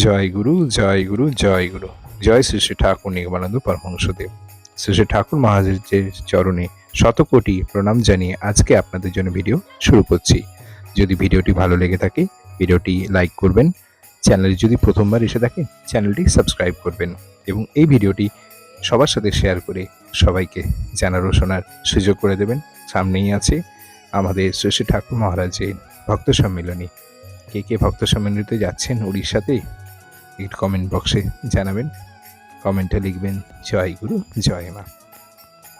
জয় গুরু জয় গুরু জয় গুরু। জয় শ্রী শ্রী ঠাকুর নিগমানন্দ পরমহংসদেব। শ্রী শ্রী ঠাকুর মহারাজের চরণে শতকোটি প্রণাম জানিয়ে আজকে আপনাদের জন্য ভিডিও শুরু করছি। যদি ভিডিওটি ভালো লেগে থাকে, ভিডিওটি লাইক করবেন। চ্যানেলে যদি প্রথমবার এসে থাকে, চ্যানেলটি সাবস্ক্রাইব করবেন এবং এই ভিডিওটি সবার সাথে শেয়ার করে সবাইকে জানার ও শোনার সুযোগ করে দেবেন। সামনেই আছে আমাদের শ্রী শ্রী ঠাকুর মহারাজের ভক্ত সম্মেলনী। কে কে ভক্ত সম্মেলনীতে যাচ্ছেন উড়িষ্যাতে? একটু কমেন্ট বক্সে জানাবেন। কমেন্টে লিখবেন, জয় গুরু, জয় মা।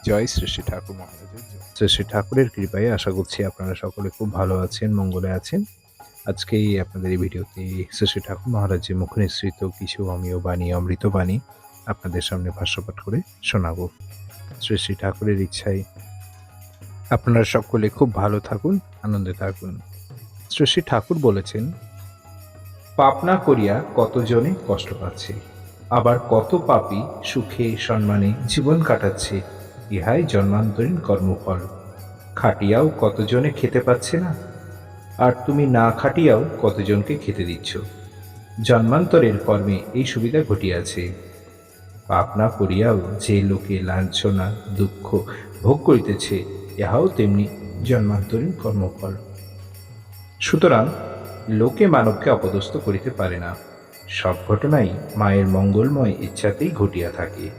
জয় শ্রী শ্রী ঠাকুর মহারাজের। শ্রী শ্রী ঠাকুরের কৃপায় আশা করছি আপনারা সকলে খুব ভালো আছেন, মঙ্গলে আছেন। আজকে আপনাদের এই ভিডিওতে শ্রী শ্রী ঠাকুর মহারাজের মুখ নিঃসৃত কিছু অমীয় বাণী, অমৃত বাণী আপনাদের সামনে ভাষ্যপাঠ করে শোনাবো। শ্রী শ্রী ঠাকুরের ইচ্ছায় আপনারা সকলে খুব ভালো থাকুন, আনন্দে থাকুন। শ্রী শ্রী ঠাকুর বলেছেন পাপ না করিয়া কতজনে কষ্ট পাচ্ছে? আবার কত পাপী সুখে সম্মানে জীবন কাটাচ্ছে? ইহাই জন্মান্তরীণ কর্মফল। খাটিয়াও কতজনে খেতে পাচ্ছে না? আর তুমি না খাটিয়াও কতজনকে খেতে দিচ্ছ? জন্মান্তরের কর্মে এই সুবিধা ঘটিয়াছে। পাপ না করিয়াও যে লোকে লাঞ্ছনা, দুঃখ ভোগ করিতেছে, ইহাও তেমনি জন্মান্তরীণ কর্মফল। সুতরাং লোকে মানবকে অপদস্থ করিতে পারে না। সব ঘটনাই মায়ের মঙ্গলময় ইচ্ছাতেই ঘটিয়া থাকে।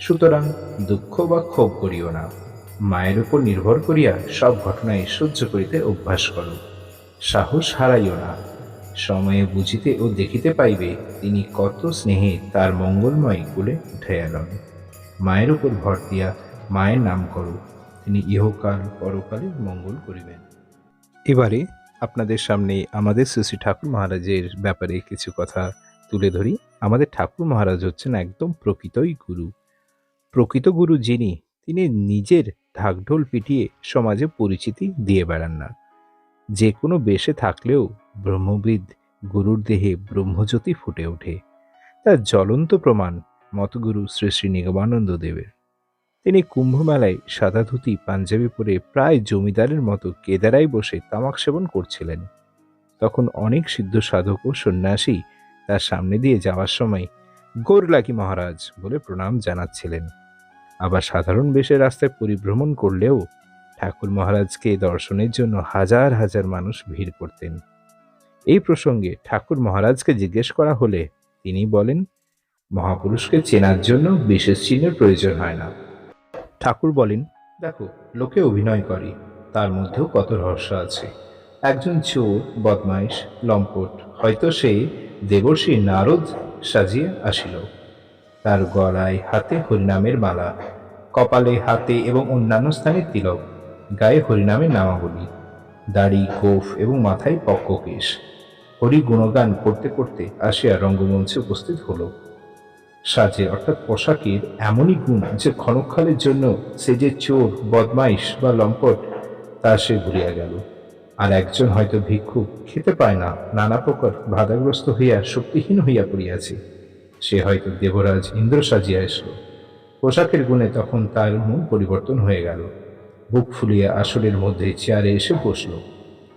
সুতরাং দুঃখ বা ক্ষোভ করিও না। মায়ের উপর নির্ভর করিয়া সব ঘটনাই সহ্য করিতে অভ্যাস করো। সাহস হারাইও না। সময়ে বুঝিতে ও দেখিতে পাইবে তিনি কত স্নেহে তার মঙ্গলময় কুলে উঠাইয়ালন মায়ের উপর ভর দিয়া মায়ের নাম করো। তিনি ইহকাল পরকালে মঙ্গল করিবেন। এবারে আপনাদের সামনে আমাদের শ্রী ঠাকুর মহারাজের ব্যাপারে কিছু কথা তুলে ধরি। আমাদের ঠাকুর মহারাজ হচ্ছেন একদম প্রকৃতই গুরু। প্রকৃত গুরু যিনি, তিনি নিজের ঢাকঢোল পিটিয়ে সমাজে পরিচিতি দিয়ে বেড়ান না। যে কোনো বেশে থাকলেও ব্রহ্মবিদ গুরুর দেহে ব্রহ্মজ্যোতি ফুটে ওঠে। তার জ্বলন্ত প্রমাণ মতগুরু শ্রী শ্রী নিগমানন্দ দেবের। তিনি কুম্ভমেলায় সাদা ধুতি, পাঞ্জাবি পরে প্রায় জমিদারের মতো কেদারায় বসে তামাক সেবন করছিলেন। তখন অনেক সিদ্ধ সাধক ও সন্ন্যাসী তার সামনে দিয়ে যাওয়ার সময় গৌরলাকি মহারাজ বলে প্রণাম জানাচ্ছিলেন। আবার সাধারণ বেশে রাস্তায় পরিভ্রমণ করলেও ঠাকুর মহারাজকে দর্শনের জন্য হাজার হাজার মানুষ ভিড় করতেন। এই প্রসঙ্গে ঠাকুর মহারাজকে জিজ্ঞেস করা হলে তিনি বলেন, মহাপুরুষকে চেনার জন্য বিশেষ চিহ্নের প্রয়োজন হয় না। ঠাকুর বলেন, দেখো, লোকে অভিনয় করে, তার মধ্যেও কত রহস্য আছে। একজন চোর, বদমাইশ, লম্পট, হয়তো সে দেবর্ষী নারদ সাজিয়ে আসিল। তার গলায় হাতে হরিনামের মালা, কপালে হাতে এবং অন্যান্য স্থানে তিলক, গায়ে হরিনামের নামাবলী, দাড়ি গোফ এবং মাথায় পক্ককেশ। হরি গুণগান করতে করতে আসিয়া রঙ্গমঞ্চে উপস্থিত হলো। সাজে, অর্থাৎ পোশাকের এমনই গুণ যে ক্ষণকালের জন্য সে যে চোর, বদমাইশ বা লম্পট, তা সে ভুলিয়া গেল। আর একজন হয়তো ভিক্ষু খেতে পায় না, নানা প্রকার বাধাগ্রস্ত হইয়া শক্তিহীন হইয়া পড়িয়াছে। সে হয়তো দেবরাজ ইন্দ্র সাজিয়া এসল পোশাকের গুণে তখন তার মন পরিবর্তন হয়ে গেল। বুক ফুলিয়া আসরের মধ্যে চেয়ারে এসে বসল।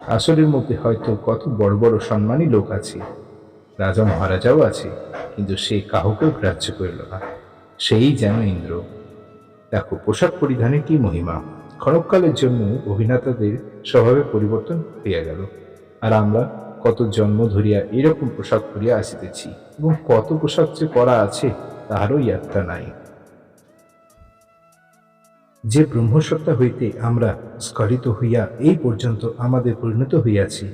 আসরের মধ্যে হয়তো কত বড় বড় সম্মানী লোক আছে। রাজা মহারাজাও আছে। কিন্তু সে কাহকেও গ্রাহ্য করিল না। সেই যেন ইন্দ্র। দেখো, পোশাক পরিধানের কি মহিমা। ক্ষণকালের জন্য অভিনেতাদের স্বভাবে পরিবর্তন হইয়া গেল। আর আমরা কত জন্ম ধরিয়া এরকম পোশাক পরিয়া আসিতেছি এবং কত পোশাক যে পরা আছে তাহারও ইয়াত্রা নাই। যে ব্রহ্মসত্তা হইতে আমরা স্খলিত হইয়া এই পর্যন্ত আমাদের পরিণত হইয়াছি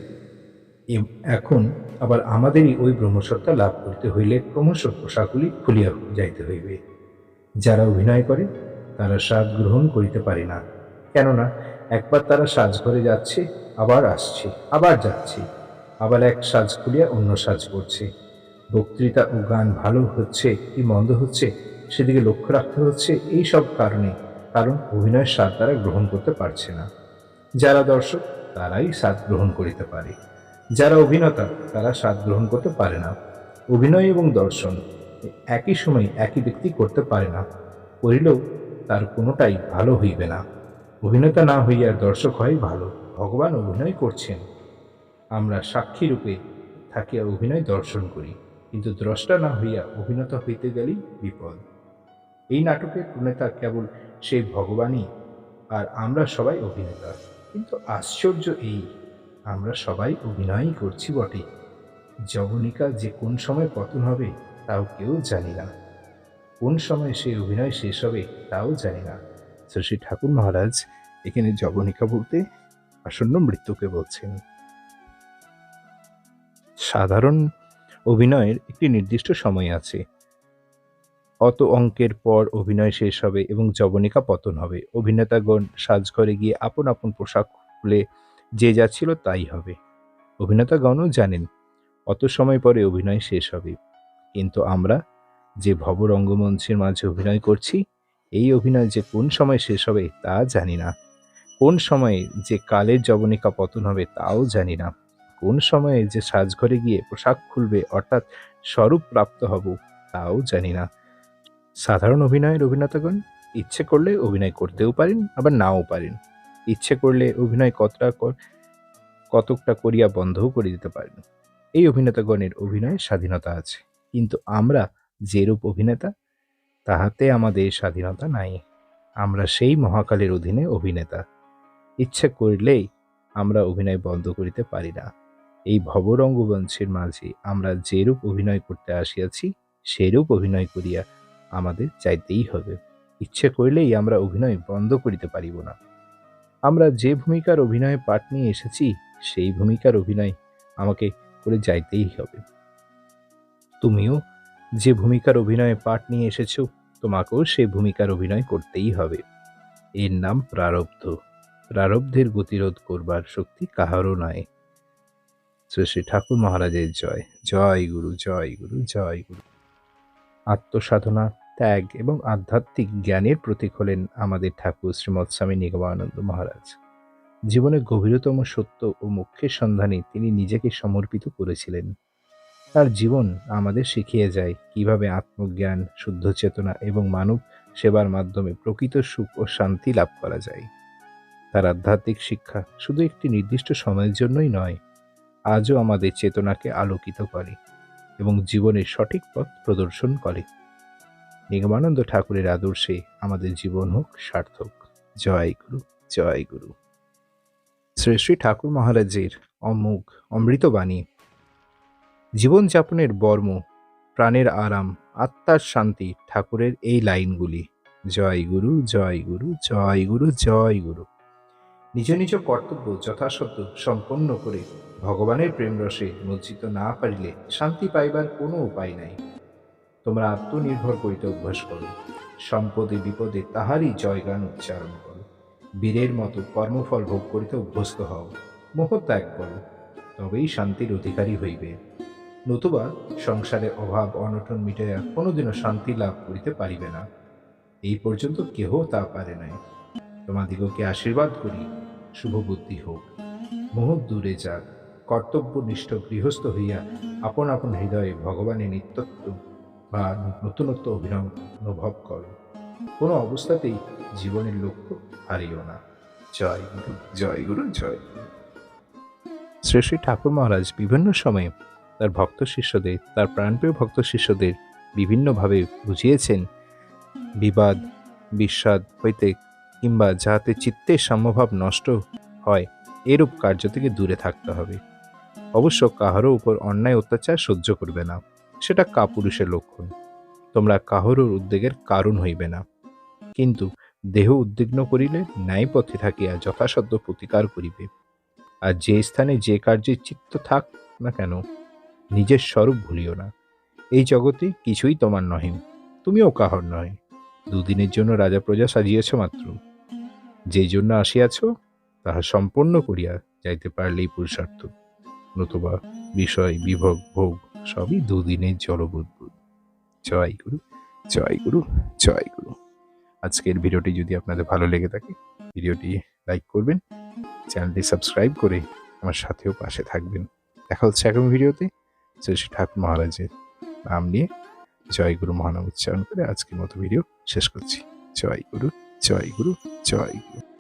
এখন আবার আমাদেরই ওই ব্রহ্মসত্তা লাভ করতে হইলে ক্রমশ পোশাকগুলি খুলিয়া যাইতে হইবে। যারা অভিনয় করে, তারা স্বাদ গ্রহণ করিতে পারে না। কেননা, একবার তারা সাজঘরে যাচ্ছে, আবার আসছে, আবার যাচ্ছে, আবার এক সাজ খুলিয়া অন্য সাজ করছে। বক্তৃতা ও গান ভালো হচ্ছে কি মন্দ হচ্ছে, সেদিকে লক্ষ্য রাখতে হচ্ছে এই সব কারণে, কারণ অভিনয়ের স্বাদ তারা গ্রহণ করতে পারছে না। যারা দর্শক, তারাই স্বাদ গ্রহণ করিতে পারে। যারা অভিনেতা, তারা স্বাদ গ্রহণ করতে পারে না। অভিনয় এবং দর্শন একই সময় একই ব্যক্তি করতে পারে না। করিলেও তার কোনোটাই ভালো হইবে না। অভিনেতা না হইয়া দর্শক হয় ভালো, ভগবান অভিনয় করছেন। আমরা সাক্ষী রূপে থাকিয়া অভিনয় দর্শন করি, কিন্তু দ্রষ্টা না হইয়া অভিনেতা হইতে গেলেই বিপদ। এই নাটকের প্রণেতা কেবল সেই ভগবানই, আর আমরা সবাই অভিনেতা। কিন্তু আশ্চর্য এই আমরা সবাই অভিনয়ই করছি বটে। যবনিকা যে কোন সময় পতন হবে, তাও কেউ জানি না। কোন সময় সেই অভিনয় শেষ হবে, তাও জানি না। তো শ্রী ঠাকুর মহারাজ, এখানে যবনিকা বলতে আসন্ন মৃত্যুকে বলছেন। সাধারণ অভিনয়ের একটি নির্দিষ্ট সময় আছে। অত অঙ্কের পর অভিনয় শেষ হবে এবং যবনিকা পতন হবে। অভিনেতাগণ সাজঘরে গিয়ে আপন আপন পোশাক খুলে যে যা ছিল তাই হবে। অভিনেতাগণও জানেন, অত সময় পরে অভিনয় শেষ হবে। কিন্তু আমরা যে ভব রঙ্গমঞ্চের মাঝে অভিনয় করছি, এই অভিনয় যে কোন সময় শেষ হবে তা জানি না। কোন সময়ে যে কালের যবনিকা পতন হবে তাও জানি না। কোন সময়ে যে সাজঘরে গিয়ে পোশাক খুলবে অর্থাৎ স্বরূপ প্রাপ্ত হব তাও জানি না। সাধারণ অভিনয়ের অভিনেতাগণ ইচ্ছে করলে অভিনয় করতেও পারেন, আবার নাও পারেন। ইচ্ছে করলে অভিনয় কতটা কতকটা করিয়া বন্ধও করে দিতে পারেন। এই অভিনেতাগণের অভিনয়ে স্বাধীনতা আছে। কিন্তু আমরা যেরূপ অভিনেতা, তাহাতে আমাদের স্বাধীনতা নাই। আমরা সেই মহাকালের অধীনে অভিনেতা। ইচ্ছে করলেই আমরা অভিনয় বন্ধ করিতে পারি না। এই ভবরঙ্গমঞ্চের মাঝে আমরা যেরূপ অভিনয় করতে আসিয়াছি, সেরূপ অভিনয় করিয়া আমাদের চাইতেই হবে। ইচ্ছে করলেই আমরা অভিনয় বন্ধ করিতে পারিব না। আমরা যে ভূমিকার অভিনয়ে পাঠ নিয়ে এসেছি, সেই ভূমিকার অভিনয় আমাকে করে যাইতেই হবে। তুমিও যে ভূমিকার অভিনয়ে পাঠ নিয়ে এসেছ, তোমাকেও সে ভূমিকার অভিনয় করতেই হবে। এর নাম প্রারব্ধ। প্রারব্ধের গতিরোধ করবার শক্তি কাহারও নাই শ্রী শ্রী ঠাকুর মহারাজের জয়। জয় গুরু জয় গুরু জয় গুরু। আত্মসাধনা ত্যাগ এবং আধ্যাত্মিক জ্ঞানের প্রতীক হলেন আমাদের ঠাকুর শ্রীমৎ স্বামী নিগমানন্দ মহারাজ। জীবনের গভীরতম সত্য ও মুখ্যের সন্ধানে তিনি নিজেকে সমর্পিত করেছিলেন। তার জীবন আমাদের শিখিয়ে যায় কীভাবে আত্মজ্ঞান শুদ্ধ চেতনা এবং মানব সেবার মাধ্যমে প্রকৃত সুখ ও শান্তি লাভ করা যায়। তার আধ্যাত্মিক শিক্ষা শুধু একটি নির্দিষ্ট সময়ের জন্যই নয়, আজও আমাদের চেতনাকে আলোকিত করে এবং জীবনের সঠিক পথ প্রদর্শন করে। নিগমানন্দ ঠাকুরের আদর্শে আমাদের জীবন হোক সার্থক। জয় গুরু জয় গুরু। শ্রী শ্রী ঠাকুর মহারাজের অমুক অমৃতবাণী জীবনযাপনের বর্ম, প্রাণের আরাম, আত্মার শান্তি ঠাকুরের এই লাইনগুলি। জয় গুরু জয় গুরু জয় গুরু জয় গুরু। নিজ নিজ কর্তব্য যথাসত্য সম্পন্ন করে ভগবানের প্রেম রসে মজ্জিত না পারিলে শান্তি পাইবার কোনো উপায় নাই। তোমরা আত্মনির্ভর করিতে অভ্যাস করো। সম্পদে বিপদে তাহারই জয়গান উচ্চারণ করো। বীরের মতো কর্মফল ভোগ করিতে অভ্যস্ত হও। মোহ ত্যাগ করো। তবেই শান্তির অধিকারী হইবে। নতুবা সংসারে অভাব, অনটন মিটাইয়া কোনোদিনও শান্তি লাভ করিতে পারিবে না। এই পর্যন্ত কেহ তা পারে নাই। তোমাদিগকে আশীর্বাদ করি। শুভ বুদ্ধি হোক। মোহ দূরে যাক। কর্তব্যনিষ্ঠ গৃহস্থ হইয়া আপন আপন হৃদয়ে ভগবানের নিত্যত্ব বা নতুনত্ব অভিনব অনুভব করো। কোনো অবস্থাতেই জীবনের লক্ষ্য হারিও না। জয় গুরু জয় গুরু, জয় শ্রী শ্রী ঠাকুর মহারাজ বিভিন্ন সময়ে তার ভক্ত শিষ্যদের, তার প্রাণপ্রিয় ভক্ত শিষ্যদের বিভিন্নভাবে বুঝিয়েছেন, বিবাদ, বিস্বাদ হইতে কিংবা যাহাতে চিত্তের সাম্যভাব নষ্ট হয়, এরূপ কার্য থেকে দূরে থাকতে হবে। অবশ্য কাহারও উপর অন্যায় অত্যাচার সহ্য করবে না। সেটা কাপুরুষের লক্ষণ তোমরা কাহারোর উদ্বেগের কারণ হইবে না। কিন্তু দেহ উদ্বিগ্ন করিলে ন্যায় পথে থাকিয়া যথাসাধ্য প্রতিকার করিবে। আর যে স্থানে যে কার্যে চিত্ত থাক না কেন, নিজের স্বরূপ ভুলিও না। এই জগতে কিছুই তোমার নহে, তুমিও কাহর নয় দুদিনের জন্য রাজা প্রজা সাজিয়েছ মাত্র। যেই জন্য আসিয়াছ, তাহা সম্পন্ন করিয়া যাইতে পারলেই পুরুষার্থ। নতুবা বিষয়, বিভোগ, ভোগ সবই দুদিনের জলবুদ্বুদ। জয় গুরু জয় গুরু জয় গুরু। আজকের ভিডিওটি যদি আপনাদের ভালো লেগে থাকে, ভিডিওটি লাইক করবেন, চ্যানেলটি সাবস্ক্রাইব করে আমার সাথেও পাশে থাকবেন। দেখা হচ্ছে আগামী ভিডিওতে। শ্রী শ্রী ঠাকুর মহারাজের নাম নিয়ে জয় গুরু মহানাম উচ্চারণ করে আজকের মতো ভিডিও শেষ করছি। জয় গুরু জয় গুরু জয় গুরু।